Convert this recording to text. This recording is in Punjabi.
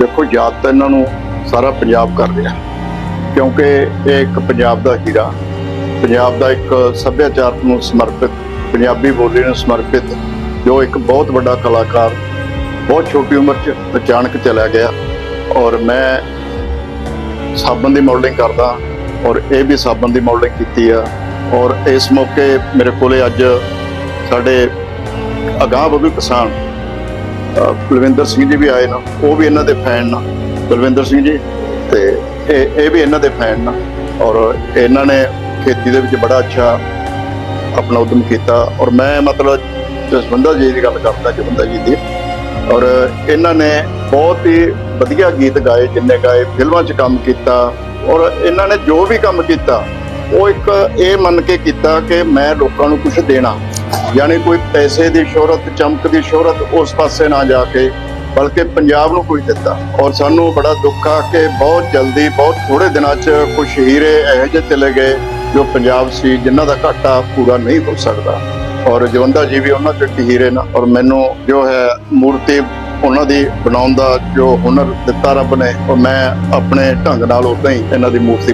ਦੇਖੋ, ਯਾਦ ਤਾਂ ਇਹਨਾਂ ਨੂੰ ਸਾਰਾ ਪੰਜਾਬ ਕਰ ਰਿਹਾ। ਕਿਉਂਕਿ ਇਹ ਇੱਕ ਪੰਜਾਬ ਦਾ ਹੀਰਾ, ਪੰਜਾਬ ਦਾ ਇੱਕ ਸੱਭਿਆਚਾਰ ਨੂੰ ਸਮਰਪਿਤ, ਪੰਜਾਬੀ ਬੋਲੀ ਨੂੰ ਸਮਰਪਿਤ, ਜੋ ਇੱਕ ਬਹੁਤ ਵੱਡਾ ਕਲਾਕਾਰ ਬਹੁਤ ਛੋਟੀ ਉਮਰ 'ਚ ਅਚਾਨਕ ਚਲਾ ਗਿਆ। ਔਰ ਮੈਂ ਸਾਬਣ ਦੀ ਮਾਡਲਿੰਗ ਕਰਦਾ ਔਰ ਇਹ ਵੀ ਸਾਬਣ ਦੀ ਮਾਡਲਿੰਗ ਕੀਤੀ ਆ। ਔਰ ਇਸ ਮੌਕੇ ਮੇਰੇ ਕੋਲੇ ਅੱਜ ਸਾਡੇ ਅਗਾਂਹ ਵਧੂ ਕਿਸਾਨ ਕੁਲਵਿੰਦਰ ਸਿੰਘ ਜੀ ਵੀ ਆਏ ਨਾ, ਉਹ ਵੀ ਇਹਨਾਂ ਦੇ ਫੈਨ ਨਾ, ਕੁਲਵਿੰਦਰ ਸਿੰਘ ਜੀ। ਤੇ ਇਹ ਇਹ ਵੀ ਇਹਨਾਂ ਦੇ ਫੈਨ ਨਾ ਔਰ ਇਹਨਾਂ ਨੇ ਖੇਤੀ ਦੇ ਵਿੱਚ ਬੜਾ ਅੱਛਾ ਆਪਣਾ ਉਦਮ ਕੀਤਾ ਔਰ ਮੈਂ ਮਤਲਬ ਜਸਵੰਦਾ ਜੀ ਦੀ ਗੱਲ ਕਰਦਾ ਜਸਵੰਦਾ ਜੀ ਦੀ। ਔਰ ਇਹਨਾਂ ਨੇ ਬਹੁਤ ਹੀ ਵਧੀਆ ਗੀਤ ਗਾਏ, ਜਿੰਨੇ ਗਾਏ, ਫਿਲਮਾਂ 'ਚ ਕੰਮ ਕੀਤਾ ਔਰ ਇਹਨਾਂ ਨੇ ਜੋ ਵੀ ਕੰਮ ਕੀਤਾ, ਉਹ ਇੱਕ ਇਹ ਮੰਨ ਕੇ ਕੀਤਾ ਕਿ ਮੈਂ ਲੋਕਾਂ ਨੂੰ ਕੁਝ ਦੇਣਾ। ਯਾਨੀ ਕੋਈ ਪੈਸੇ ਦੀ ਸ਼ੋਹਰਤ, ਚਮਕ ਦੀ ਸ਼ੋਹਰਤ ਉਸ ਪਾਸੇ ਨਾ ਜਾ ਕੇ, ਬਲਕਿ ਪੰਜਾਬ ਨੂੰ ਕੁਝ ਦਿੱਤਾ। ਔਰ ਸਾਨੂੰ ਬੜਾ ਦੁੱਖ ਆ ਕਿ ਬਹੁਤ ਜਲਦੀ, ਬਹੁਤ ਥੋੜੇ ਦਿਨਾਂ 'ਚ ਕੁਝ ਹੀਰੇ ਇਹੋ ਜਿਹੇ ਚਲੇ ਗਏ, ਜੋ ਪੰਜਾਬ ਸੀ, ਜਿਨ੍ਹਾਂ ਦਾ ਘਾਟਾ ਪੂਰਾ ਨਹੀਂ ਹੋ ਸਕਦਾ। ਔਰ ਜਵੰਦਾ ਜੀ ਵੀ ਉਹਨਾਂ 'ਚ ਇੱਕ ਹੀਰੇ ਨਾ, ਔਰ ਮੈਨੂੰ ਜੋ ਹੈ ਮੂਰਤੀ ਉਹਨਾਂ ਦੀ ਬਣਾਉਣ ਦਾ ਜੋ ਹੁਨਰ ਦਿੱਤਾ ਰੱਬ ਨੇ, ਔਰ ਮੈਂ ਆਪਣੇ ਢੰਗ ਨਾਲ ਉਦਾਂ ਹੀ ਇਹਨਾਂ ਦੀ ਮੂਰਤੀ